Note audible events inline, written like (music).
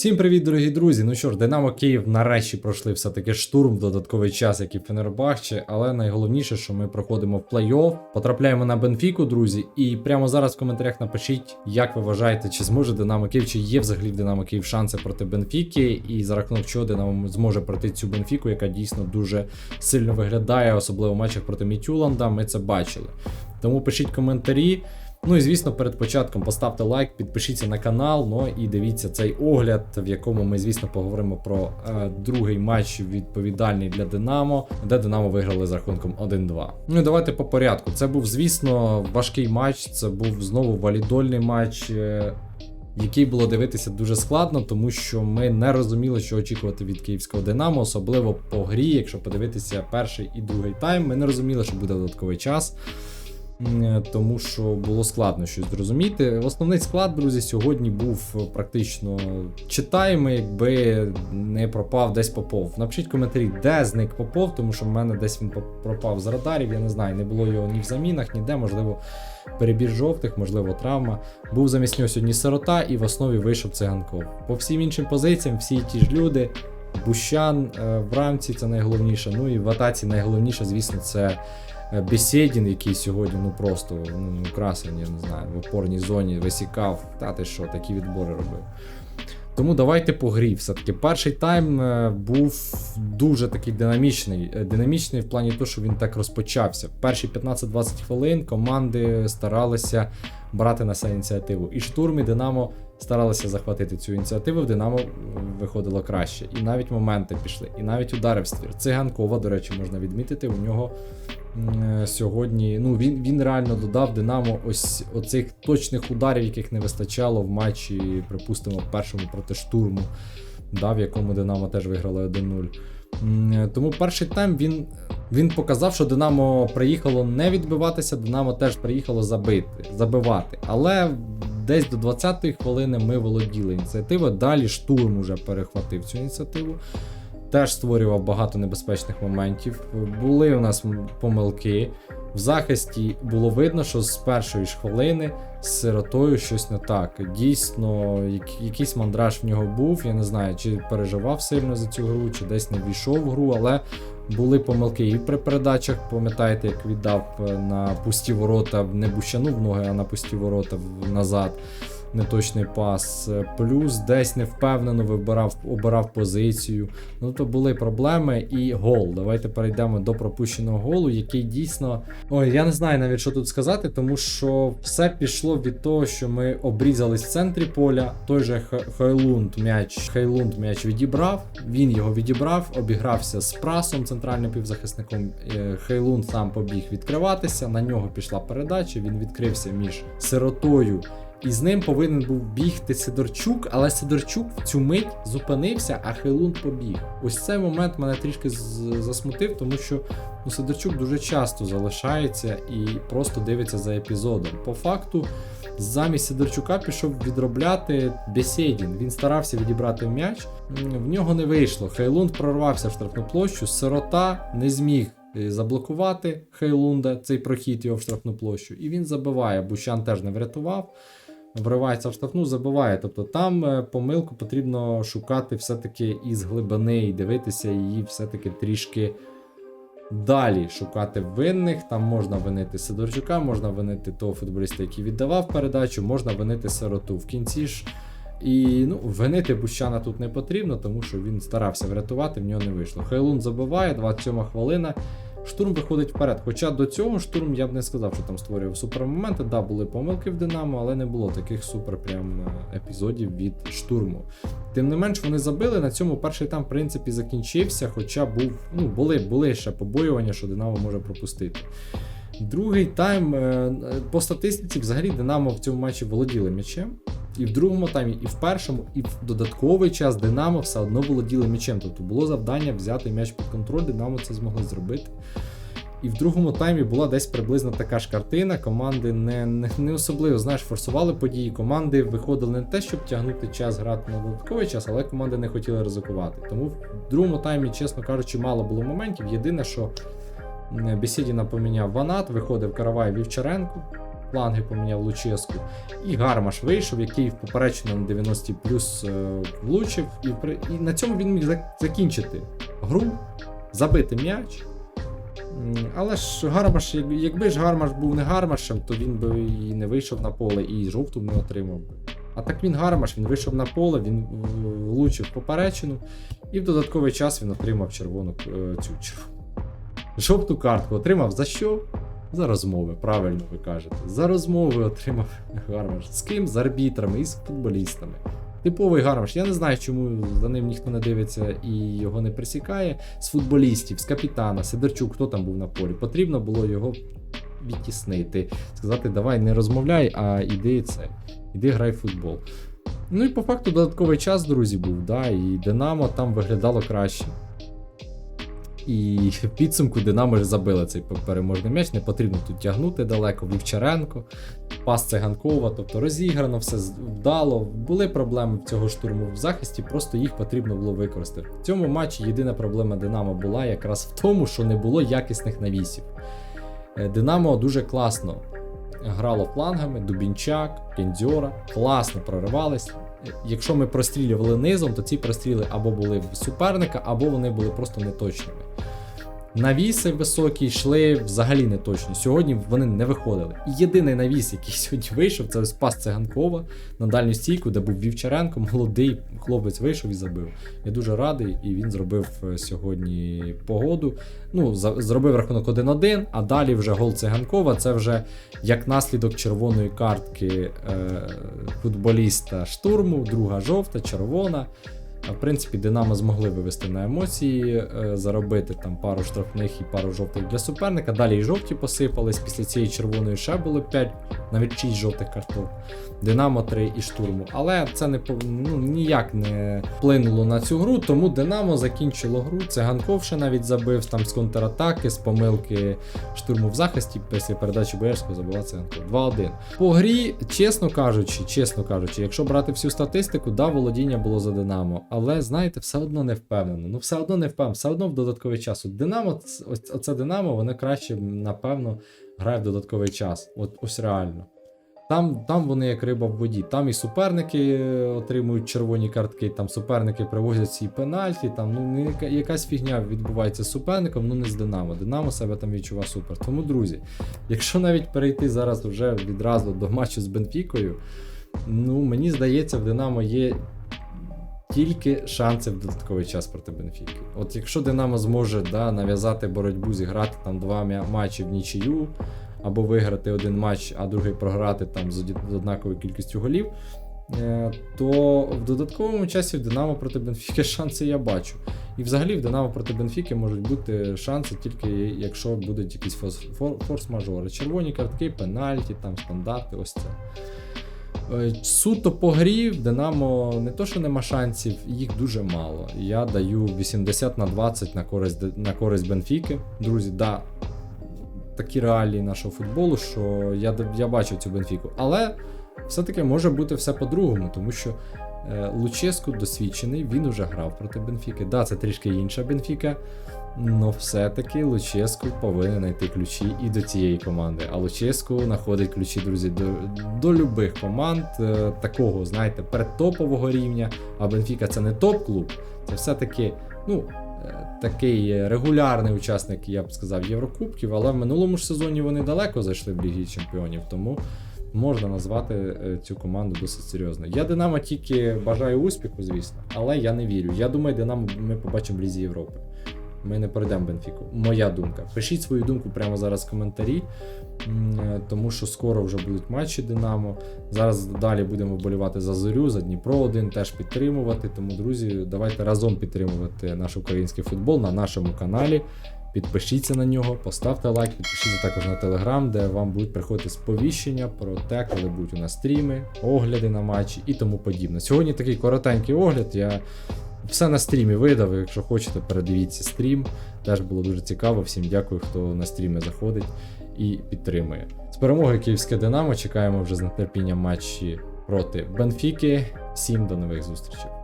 Всім привіт, дорогі друзі! Ну що ж, Динамо Київ нарешті пройшли все-таки штурм в додатковий час, як і Фенербахче, але найголовніше, що ми проходимо в плей-офф, потрапляємо на Бенфіку, друзі. І прямо зараз в коментарях напишіть, як ви вважаєте, чи зможе Динамо Київ, чи є взагалі в Динамо Київ шанси проти Бенфіки, і за рахунок чого Динамо зможе пройти цю Бенфіку, яка дійсно дуже сильно виглядає, особливо в матчах проти Мітюланда. Ми це бачили. Тому пишіть коментарі. Ну і звісно, перед початком поставте лайк, підпишіться на канал. Ну і дивіться цей огляд, в якому ми, звісно, поговоримо про е, другий матч відповідальний для Динамо, де Динамо виграли з рахунком 1-2. Ну і давайте по порядку. Це був, звісно, важкий матч. Це був знову валідольний матч. Е, який було дивитися дуже складно, тому що ми не розуміли, що очікувати від київського Динамо, особливо по грі, якщо подивитися перший і другий тайм, ми не розуміли, що буде додатковий час. М, тому що було складно щось зрозуміти. Основний склад, друзі, сьогодні був практично читаємий, якби не пропав десь Попов. Напишіть коментарі, де зник Попов, тому що в мене десь він пропав з радарів. Я не знаю, не було його ні в замінах, ніде, можливо, перебір жовтих, можливо, травма. Був замість нього сьогодні сирота, і в основі вийшов циганков. По всім іншим позиціям, всі ті ж люди. Бущан е, в рамці це найголовніше. Ну і в атаці найголовніше, звісно, це е, Бесєдін, який сьогодні ну просто ну, красень, я не знаю, в опорній зоні висікав. Та ти що, такі відбори робив. Тому давайте по грі. Все-таки перший тайм е, був дуже такий динамічний. Е, Динамічний в плані того, що він так розпочався. Перші 15-20 хвилин команди старалися брати на себе ініціативу. І штурм, і Динамо старалися захватити цю ініціативу. В Динамо виходило краще. І навіть моменти пішли, і навіть удари в ствір. Циганкова, до речі, можна відмітити. У нього е, сьогодні. Ну, він, він реально додав Динамо ось оцих точних ударів, яких не вистачало в матчі, припустимо, першому проти штурму, да, в якому Динамо теж виграли 1-0. Е, Тому перший тайм він, він показав, що Динамо приїхало не відбиватися, Динамо теж приїхало забити, забивати. Але десь до 20-ї хвилини ми володіли ініціативою. Далі штурм уже перехватив цю ініціативу. Теж створював багато небезпечних моментів. Були у нас помилки. В захисті було видно, що з першої ж хвилини з сиротою щось не так. Дійсно, як- якийсь мандраж в нього був. Я не знаю, чи переживав сильно за цю гру, чи десь не війшов в гру, але були помилки і при передачах. Пам'ятаєте, як віддав е, на пусті ворота, не бущану в ноги, а на пусті ворота в- назад. Неточний пас, плюс десь невпевнено вибирав, обирав позицію. Ну то були проблеми і гол. Давайте перейдемо до пропущеного голу, який дійсно. Ой, я не знаю навіть що тут сказати, тому що все пішло від того, що ми обрізались в центрі поля. Той же Хайлунд м'яч Хайлунд м'яч відібрав. Він його відібрав, обігрався з прасом, центральним півзахисником. Е, Хайлунд сам побіг відкриватися. На нього пішла передача. Він відкрився між сиротою. І з ним повинен був бігти Сидорчук, але Сидорчук в цю мить зупинився, а Хейлунд побіг. Ось цей момент мене трішки засмутив, тому що ну, Сидорчук дуже часто залишається і просто дивиться за епізодом. По факту, замість Сидорчука пішов відробляти Бесєдін. Він старався відібрати м'яч, в нього не вийшло. Хейлунд прорвався в штрафну площу, сирота не зміг. е, Заблокувати Хейлунда цей прохід його в штрафну площу, і він забиває. Бущан теж не врятував вривається в штрафну, забиває. Тобто там е, помилку потрібно шукати все-таки із глибини і дивитися її все-таки трішки далі шукати винних. Там можна винити Сидорчука, можна винити того футболіста, який віддавав передачу, можна винити сироту. В кінці ж. І ну, винити Бущана тут не потрібно, тому що він старався врятувати, в нього не вийшло. Хайлун забиває, 27 хвилина. Штурм виходить вперед. Хоча до цього штурм я б не сказав, що там створював супермоменти. Да, були помилки в Динамо, але не було таких супер прям е, епізодів від штурму. Тим не менш, вони забили. На цьому перший там, в принципі, закінчився. Хоча був, ну, були, були ще побоювання, що Динамо може пропустити. Другий тайм е, по статистиці, взагалі, Динамо в цьому матчі володіли м'ячем. І в другому таймі, і в першому, і в додатковий час Динамо все одно володіли м'ячем. Тобто було завдання взяти м'яч під контроль, Динамо це змогли зробити. І в другому таймі була десь приблизно така ж картина. Команди не, не, не особливо знаєш, форсували події. Команди виходили не те, щоб тягнути час грати на додатковий час, але команди не хотіли ризикувати. Тому в другому таймі, чесно кажучи, мало було моментів. Єдине, що м, Бесідіна поміняв Ванат, виходив Каравай Вівчаренко. Фланги поміняв Луческу. І Гармаш вийшов, який в поперечину на 90 плюс е, влучив, і, і на цьому він міг закінчити гру, забити м'яч. Але ж Гармаш, якби ж Гармаш був не Гармашем, то він би і не вийшов на поле, і жовту не отримав. А так він Гармаш, він вийшов на поле, він е, влучив поперечину, і в додатковий час він отримав червону е, цю червону. Жовту картку отримав за що? За розмови, правильно ви кажете. За розмови отримав Гармаш. З ким? З арбітрами і з футболістами. Типовий Гармаш. Я не знаю, чому за ним ніхто не дивиться і його не присікає. З футболістів, з капітана, Сидорчук, хто там був на полі. Потрібно було його відтіснити. Сказати, давай не розмовляй, а іди це. Іди грай в футбол. Ну і по факту додатковий час, друзі, був, да, і Динамо там виглядало краще. І в підсумку Динамо ж забили цей переможний м'яч. Не потрібно тут тягнути далеко. Вівчаренко, пас Циганкова, тобто розіграно, все вдало. Були проблеми в цього штурму в захисті, просто їх потрібно було використати. В цьому матчі єдина проблема Динамо була якраз в тому, що не було якісних навісів. Е, Динамо дуже класно грало флангами, Дубінчак, Кендзьора, класно проривались. Якщо ми прострілювали низом, то ці простріли або були в суперника, або вони були просто неточними. Навіси високі йшли взагалі не точно. Сьогодні вони не виходили. Єдиний навіс, який (laughs) сьогодні вийшов, це ось пас Циганкова на дальню стійку, де був Вівчаренко, молодий хлопець вийшов і забив. Я дуже радий, і він зробив е, сьогодні погоду. Ну, зробив рахунок 1-1, а далі вже гол Циганкова. Це вже як наслідок червоної картки е, футболіста штурму, друга жовта, червона. В принципі, Динамо змогли вивести на емоції, е, заробити там пару штрафних і пару жовтих для суперника. Далі і жовті посипались. Після цієї червоної ще було 5, навіть 6 жовтих карток. Динамо 3 і штурму. Але це не ну, ніяк не вплинуло на цю гру, тому Динамо закінчило гру. Циганков ще навіть забив там з контратаки, з помилки штурму в захисті. Після передачі Боярського забивав Циганков. 2-1. По грі, чесно кажучи, чесно кажучи, якщо брати всю статистику, да, володіння було за Динамо. Але знаєте, все одно не впевнено. Ну, все одно не впевнено, все одно в додатковий час. От Динамо, ось оце Динамо, воно краще, напевно, грає в додатковий час. От ось реально. Там, там вони як риба в воді. Там і суперники е, отримують червоні картки, там суперники привозять ці пенальті, там ну якась фігня відбувається з суперником, ну не з Динамо. Динамо себе там відчуває супер. Тому, друзі, якщо навіть перейти зараз вже відразу до матчу з Бенфікою, ну мені здається, в Динамо є тільки шанси в додатковий час проти Бенфіки. От якщо Динамо зможе да, нав'язати боротьбу, зіграти там два матчі в нічию, або виграти один матч, а другий програти там з однаковою кількістю голів, е, то в додатковому часі в Динамо проти Бенфіки (laughs) шанси я бачу. І взагалі в Динамо проти Бенфіки можуть бути шанси тільки якщо будуть якісь форс-мажори. Червоні картки, пенальті, там стандарти, ось це. Е, Суто по грі Динамо не то, що нема шансів, їх дуже мало. Я даю 80 на 20 на користь, на користь Бенфіки. Друзі, да, такі реалії нашого футболу, що я, я бачив цю Бенфіку. Але все-таки може бути все по-другому, тому що Луческу досвідчений, він уже грав проти Бенфіки. Да, це трішки інша Бенфіка. але все-таки Луческу повинен знайти ключі і до цієї команди. А Луческу знаходить ключі, друзі, до, до любих команд е, такого, знаєте, передтопового рівня. А Бенфіка це не топ-клуб, це все-таки, ну. е, Такий регулярний учасник, я б сказав, Єврокубків, але в минулому ж сезоні вони далеко зайшли в Лігі Чемпіонів, тому можна назвати е, цю команду досить серйозно. Я Динамо тільки бажаю успіху, звісно, але я не вірю. Я думаю, Динамо ми побачимо в Лізі Європи. Ми не пройдемо Бенфіку. Моя думка. Пишіть свою думку прямо зараз в коментарі, е, тому що скоро вже будуть матчі Динамо. Зараз далі будемо вболівати за Зорю, за Дніпро 1 теж підтримувати. Тому, друзі, давайте разом підтримувати наш український футбол на нашому каналі. Підпишіться на нього, поставте лайк, підпишіться також на телеграм, де вам будуть приходити сповіщення про те, коли будуть у нас стріми, огляди на матчі і тому подібне. Сьогодні такий коротенький огляд. Я все на стрімі видав. Якщо хочете, передивіться стрім. Теж було дуже цікаво. Всім дякую, хто на стріми заходить і підтримує. З перемоги Київське Динамо чекаємо вже з нетерпінням матчі проти Бенфіки. Всім до нових зустрічей.